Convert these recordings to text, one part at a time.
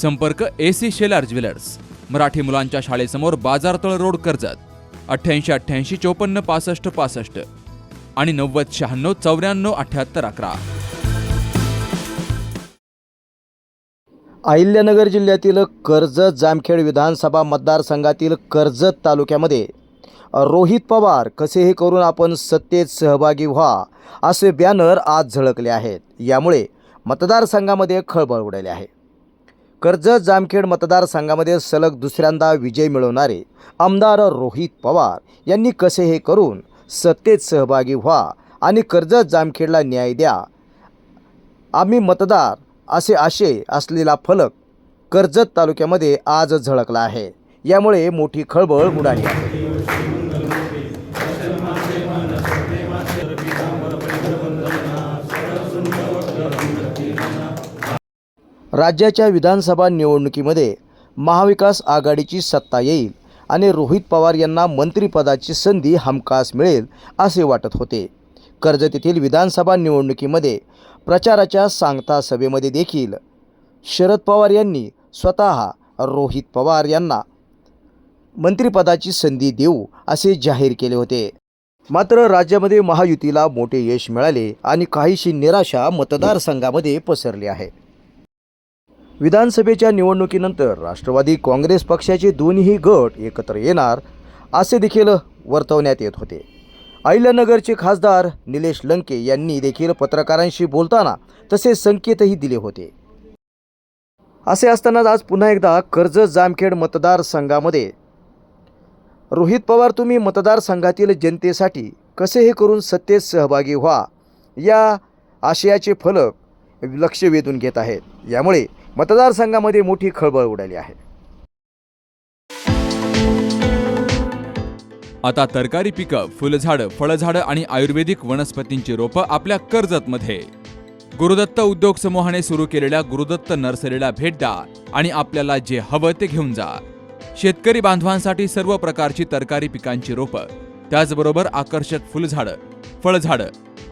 संपर्क A C Shelar jewellers. Marathi मुलांच्या शाळेसमोर बाजारतळ रोड कर्जत. अठ्ठ्याऐंशी अठ्ठ्याऐंशी चोपन्न पासष्ट पासष्ट. आणि नव्वद शहाण्णव चौऱ्याण्णव अठ्ठ्याहत्तर अकरा. अहिल्यानगर जिल्ह्यातील कर्जत जामखेड विधानसभा मतदारसंघातील कर्जत तालुक्यामध्ये रोहित पवार कसेही करून आपण सत्तेत सहभागी व्हा असे बॅनर आज झळकले आहेत. यामुळे मतदारसंघामध्ये खळबळ उडाली आहे. कर्जत जामखेड मतदारसंघामध्ये सलग दुसऱ्यांदा विजय मिळवणारे आमदार रोहित पवार यांनी कसे हे करून सत्तेत सहभागी व्हा आणि कर्जत जामखेडला न्याय द्या? आम्ही मतदार असे आशय असलेला फलक कर्जत तालुक्यामध्ये आज झळकला आहे. यामुळे मोठी खळबळ उडाली आहे. राज्याच्या विधानसभा निवडणुकीमध्ये महाविकास आघाडीची सत्ता येईल आणि रोहित पवार यांना मंत्रिपदाची संधी हमखास मिळेल असे वाटत होते. कर्जत येथील विधानसभा निवडणुकीमध्ये प्रचाराच्या सांगता सभेमध्ये देखील शरद पवार यांनी स्वतः रोहित पवार यांना मंत्रिपदाची संधी देऊ असे जाहीर केले होते. मात्र राज्यामध्ये महायुतीला मोठे यश मिळाले आणि काहीशी निराशा मतदारसंघामध्ये पसरली आहे. विधानसभेच्या निवडणुकीनंतर राष्ट्रवादी काँग्रेस पक्षाचे दोन्ही गट एकत्र येणार असे देखील वर्तवण्यात येत होते. अहिल्यानगरचे खासदार निलेश लंके यांनी देखील पत्रकारांशी बोलताना तसे संकेतही दिले होते. असे असतानाच आज पुन्हा एकदा कर्जत जामखेड मतदारसंघामध्ये. रोहित पवार तुम्ही मतदारसंघातील जनतेसाठी कसे हे करून सत्तेत सहभागी व्हा? या आशयाचे फलक लक्ष वेधून घेत आहेत. यामुळे मतदारसंघामध्ये मोठी खळबळ उडाली आहे. आता तरकारी पिकं फुलझाडं फळझाडं आणि आयुर्वेदिक वनस्पतींची रोपं आपल्या कर्जतमध्ये. गुरुदत्त उद्योग समूहाने सुरू केलेल्या गुरुदत्त नर्सरीला भेट द्या आणि आपल्याला जे हवं ते घेऊन जा. शेतकरी बांधवांसाठी सर्व प्रकारची तरकारी पिकांची रोपं त्याचबरोबर आकर्षक फुलझाडं फळझाडं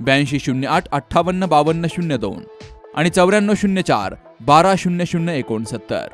ब्याऐंशी शून्य आठ अठ्ठावन्न बावन्न शून्य दोन आणि चौऱ्याण्णव शून्य चार बारा शून्य शून्य एकोणसत्तर.